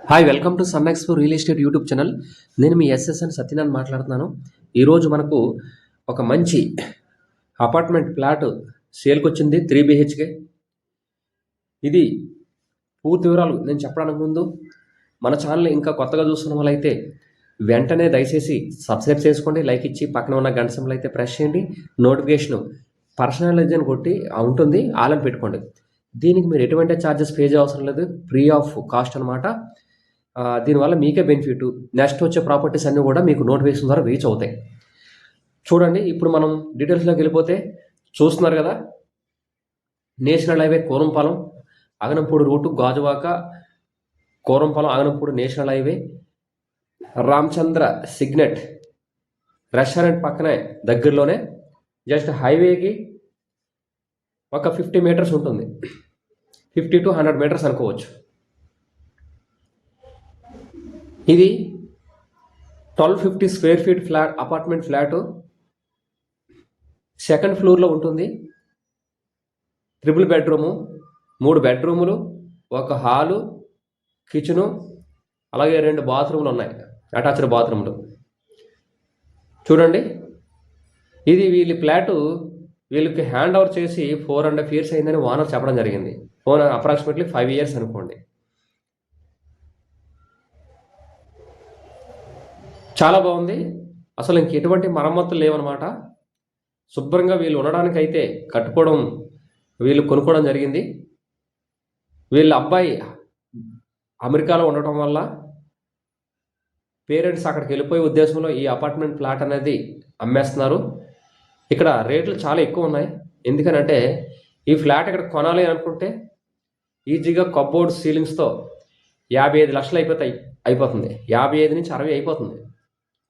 Hi welcome to Sam expo real estate YouTube channel నేను మీ SSN Satyanarayana మాట్లాడుతున్నాను. ఈరోజు మనకు ఒక మంచి అపార్ట్మెంట్ ప్లాట్ సేల్కి వచ్చింది త్రీ బిహెచ్కే ఇది పూర్తి వివరాలు నేను చెప్పడానికి ముందు మన ఛానల్ ఇంకా కొత్తగా చూస్తున్న వాళ్ళైతే వెంటనే దయచేసి సబ్స్క్రైబ్ చేసుకోండి లైక్ ఇచ్చి పక్కన ఉన్న గంట సింబల్ అయితే ప్రెస్ చేయండి. నోటిఫికేషన్ పర్సనలైజ్ అని కొట్టి ఉంటుంది ఆలం పెట్టుకోండి. దీనికి మీరు ఎటువంటి ఛార్జెస్ పే అవసరం లేదు. ఫ్రీ ఆఫ్ కాస్ట్ అనమాట దీనివల్ల మీకే బెనిఫిట్ నెక్స్ట్ వచ్చే ప్రాపర్టీస్ అన్నీ కూడా మీకు నోటిఫికేషన్ ద్వారా రీచ్ అవుతాయి. చూడండి ఇప్పుడు మనం డీటెయిల్స్లోకి వెళ్ళిపోతే చూస్తున్నారు కదా. National highway Korampalem Aganampudi route Gajuwaka Korampalem Aganampudi national highway Ramachandra signet restaurant పక్కనే దగ్గరలోనే జస్ట్ హైవేకి ఒక ఫిఫ్టీ మీటర్స్ ఉంటుంది. ఫిఫ్టీ టు హండ్రెడ్ మీటర్స్ అనుకోవచ్చు. ఇది twelve fifty square feet flat apartment flat. Second ఫ్లోర్లో ఉంటుంది. ట్రిపుల్ బెడ్రూము మూడు బెడ్రూములు ఒక హాలు కిచెను అలాగే రెండు బాత్రూములు ఉన్నాయి. అటాచ్డ్ బాత్రూములు. చూడండి. ఇది వీళ్ళ ఫ్లాటు వీళ్ళకి హ్యాండ్ ఓవర్ చేసి ఫోర్ అండ్ హాఫ్ ఇయర్స్ అయిందని ఓనర్ చెప్పడం జరిగింది. ఫోర్ అప్రాక్సిమేట్లీ ఫైవ్ ఇయర్స్ అనుకోండి. చాలా బాగుంది. అసలు ఇంక ఎటువంటి మరమ్మతులు లేవన్నమాట. శుభ్రంగా వీళ్ళు ఉండడానికి అయితే కట్టుకోవడం వీళ్ళు కొనుక్కోవడం జరిగింది. వీళ్ళ అబ్బాయి అమెరికాలో ఉండటం వల్ల పేరెంట్స్ అక్కడికి వెళ్ళిపోయే ఉద్దేశంలో ఈ అపార్ట్మెంట్ ప్లాట్ అనేది అమ్మేస్తున్నారు. ఇక్కడ రేట్లు చాలా ఎక్కువ ఉన్నాయి. ఎందుకనంటే ఈ ఫ్లాట్ ఇక్కడ కొనాలి అనుకుంటే ఈజీగా కబ్బోర్డ్ సీలింగ్స్తో యాభై ఐదు లక్షలు అయిపోతాయి అయిపోతుంది. యాభై ఐదు నుంచి అరవై అయిపోతుంది.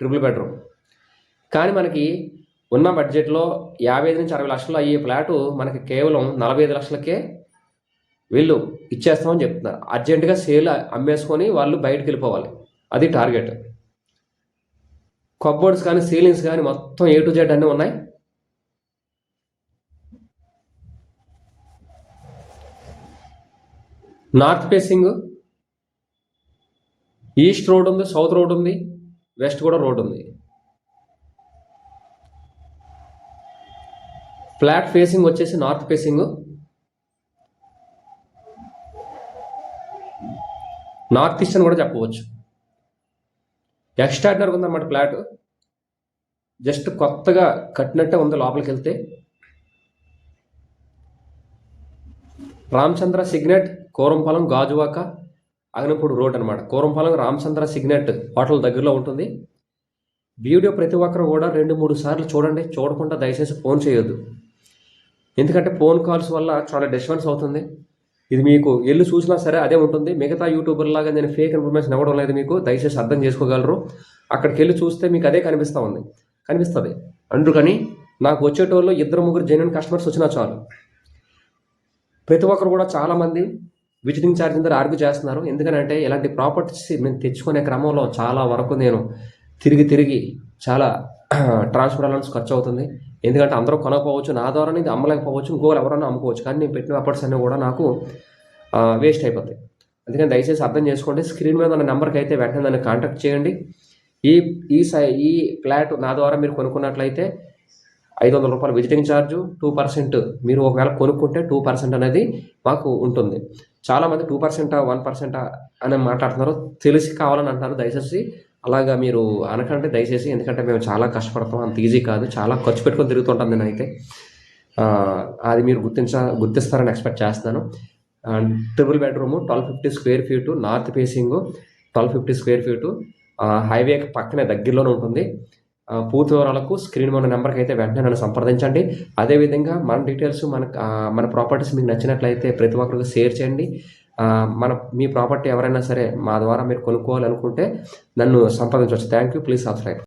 Triple bedroom. కానీ మనకి ఉన్న బడ్జెట్లో యాభై ఐదు నుంచి అరవై లక్షలు అయ్యే ఫ్లాటు మనకి కేవలం నలభై ఐదు లక్షలకే వీళ్ళు ఇచ్చేస్తామని చెప్తున్నారు. అర్జెంటుగా సేల్ అమ్మేసుకొని వాళ్ళు బయటకు వెళ్ళిపోవాలి. అది టార్గెట్. కబ్బోర్డ్స్ కానీ సీలింగ్స్ కానీ మొత్తం ఏ టు జెడ్ అన్నీ ఉన్నాయి. నార్త్ ఫేసింగ్ ఈస్ట్ రోడ్ ఉంది సౌత్ రోడ్ ఉంది వెస్ట్ కూడా రోడ్ ఉంది. ఫ్లాట్ ఫేసింగ్ వచ్చేసి నార్త్ ఫేసింగ్. నార్త్ ఈస్ట్ అని కూడా చెప్పవచ్చు. ఎక్స్ట్రాడినరీ ఉందన్నమాట ఫ్లాట్. జస్ట్ కొత్తగా కట్టినట్టే ఉంది లోపలికి వెళ్తే రామచంద్ర సిగ్నెట్ కోరంపాలెం గాజువాక అగనపూడి రోడ్ అనమాట కోరంపాలెం రామచంద్ర సిగ్నెట్ హోటల్ దగ్గరలో ఉంటుంది. వీడియో ప్రతి ఒక్కరు కూడా రెండు మూడు సార్లు చూడండి. చూడకుండా దయచేసి ఫోన్ చేయొద్దు. ఎందుకంటే ఫోన్ కాల్స్ వల్ల చాలా డిస్టర్బెన్స్ అవుతుంది. ఇది మీకు ఎల్లు చూసినా సరే అదే ఉంటుంది. మిగతా యూట్యూబర్ లాగా నేను ఫేక్ ఇన్ఫర్మేషన్ ఇవ్వడం లేదు మీకు. దయచేసి అర్థం చేసుకోగలరు. అక్కడికి వెళ్ళి చూస్తే మీకు అదే కనిపిస్తూ ఉంది. కనిపిస్తుంది. అందుకని నాకు వచ్చేటోళ్ళు ఇద్దరు ముగ్గురు జెన్యున్ కస్టమర్స్ వచ్చినా చాలు. ప్రతి ఒక్కరు కూడా చాలామంది విజిటింగ్ ఛార్జ్ దగ్గర ఆర్గ్యూ చేస్తున్నారు. ఎందుకంటే ఇలాంటి ప్రాపర్టీస్ నేను తెచ్చుకునే క్రమంలో చాలా వరకు నేను తిరిగి తిరిగి చాలా ట్రాన్స్ఫర్ అలవెన్స్ ఖర్చు అవుతుంది. ఎందుకంటే అందరూ కొనకపోవచ్చు. నా ద్వారా ఇది అమ్మలేకపోవచ్చు. ఇంకోలు ఎవరైనా అమ్ముకోవచ్చు. కానీ నేను పెట్టిన అప్పట్స్ అన్నీ కూడా నాకు వేస్ట్ అయిపోతాయి. అందుకని దయచేసి అర్థం చేసుకోండి. స్క్రీన్ మీద ఉన్న నెంబర్కి అయితే వెంటనే నన్ను కాంటాక్ట్ చేయండి. ఈ ఈ సై ఈ ఫ్లాట్ నా ద్వారా మీరు కొనుక్కున్నట్లయితే ఐదు వందల రూపాయలు విజిటింగ్ ఛార్జు టూ పర్సెంట్ మీరు ఒకవేళ కొనుక్కుంటే టూ పర్సెంట్ అనేది మాకు ఉంటుంది. చాలామంది టూ పర్సెంట్ వన్ పర్సెంట్ అని మాట్లాడుతున్నారు. తెలిసి కావాలని అంటున్నారు. దయచేసి అలాగా మీరు అనకంటే దయచేసి ఎందుకంటే మేము చాలా కష్టపడతాం. అంత ఈజీ కాదు. చాలా ఖర్చు పెట్టుకొని తిరుగుతుంటాను నేనైతే. అది మీరు గుర్తించ గుర్తిస్తారని ఎక్స్పెక్ట్ చేస్తున్నాను. Triple bedroom twelve fifty square feet north facing twelve fifty square feet highway పక్కనే దగ్గరలోనే ఉంటుంది. పూర్తి వివరాలకు స్క్రీన్ మన నెంబర్కి అయితే వెంటనే నన్ను సంప్రదించండి. అదేవిధంగా మన డీటెయిల్స్ మన మన ప్రాపర్టీస్ మీకు నచ్చినట్లయితే ప్రతి ఒక్కరికి షేర్ చేయండి. మన మీ ప్రాపర్టీ ఎవరైనా సరే మా ద్వారా మీరు కొనుక్కోవాలనుకుంటే నన్ను సంప్రదించవచ్చు. Thank you please subscribe